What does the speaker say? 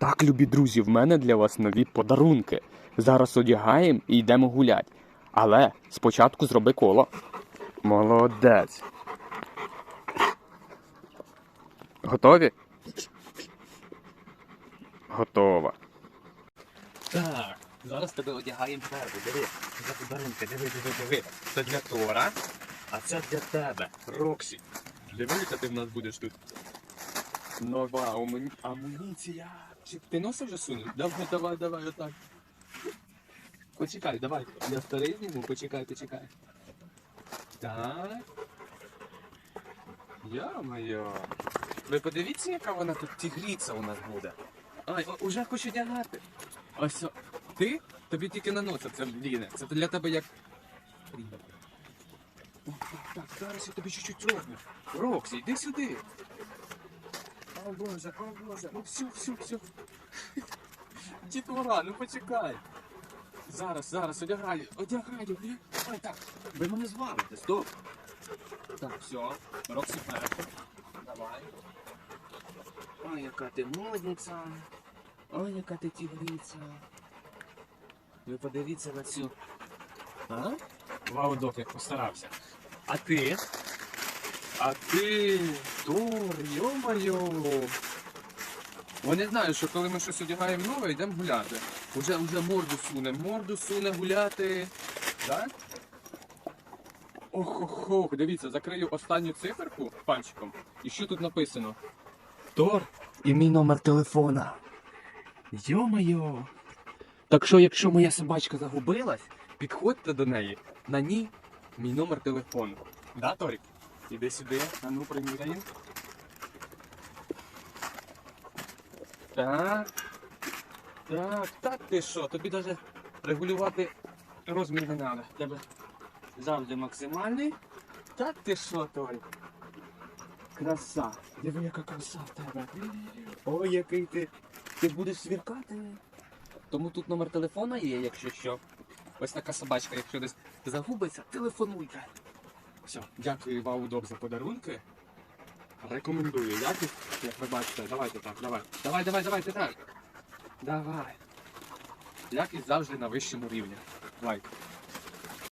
Так, любі друзі, в мене для вас нові подарунки. Зараз одягаємо і йдемо гулять. Але спочатку зроби коло. Молодець. Готові? Готова. Так, зараз тебе одягаємо фарбу. Диви, за подарунки, диви, диви, диви. Це для Тора, а це для тебе, Роксі. Диви, яка ти в нас будеш тут. Нова амуні- амуніція. Чи ти носи вже сунув? Давай, давай, давай, отак. Почекай, давай. Я старий зніму, почекай, почекай. Так. Йо-моє. Ви подивіться, яка вона тут тігріця у нас буде. Ай, уже хочу одягати. Ось ти? Тобі тільки на носа це вліне. Це для тебе як. Так, так, зараз я тобі чуть-чуть роблю. Роксі, йди сюди. О боже, о боже, ну все, все, все. Дітвора, ну почекай. Зараз, зараз, одягаю, одягаю. Ой, так, ви мене звалите, стоп. Так, все, Роксі перша. Давай. Ой, яка ти модниця. Ой, яка ти тігриця. Ви подивіться на цю. А? Вау, док, як постарався. А ти? А ти. Тор, йо-моє. Вони знають, що коли ми щось одягаємо нове, йдемо гуляти. Уже, уже морду суне, морду суне гуляти. Так? Ох-ох-ох, дивіться, закрию останню циферку пальчиком. І що тут написано? Тор і мій номер телефона. Йо-моє. Так що, якщо моя собачка загубилась, підходьте до неї. На ній мій номер телефону. Да, Торік? Іди сюди, а ну приміряємо. Так. Так, так ти що? Тобі навіть регулювати розмір не треба. Тебе завжди максимальний. Так ти що, Торік? Краса. Диви, яка краса в тебе. Ой, який ти. Ти будеш свіркати. Тому тут номер телефона є, якщо що. Ось така собачка, якщо десь загубиться, телефонуйте. Все, дякую вам удоб за подарунки. Рекомендую якість, як ви бачите. Давайте так, давай. Давай, давай, давайте так. Давай. Якість завжди на вищому рівні. Лайк.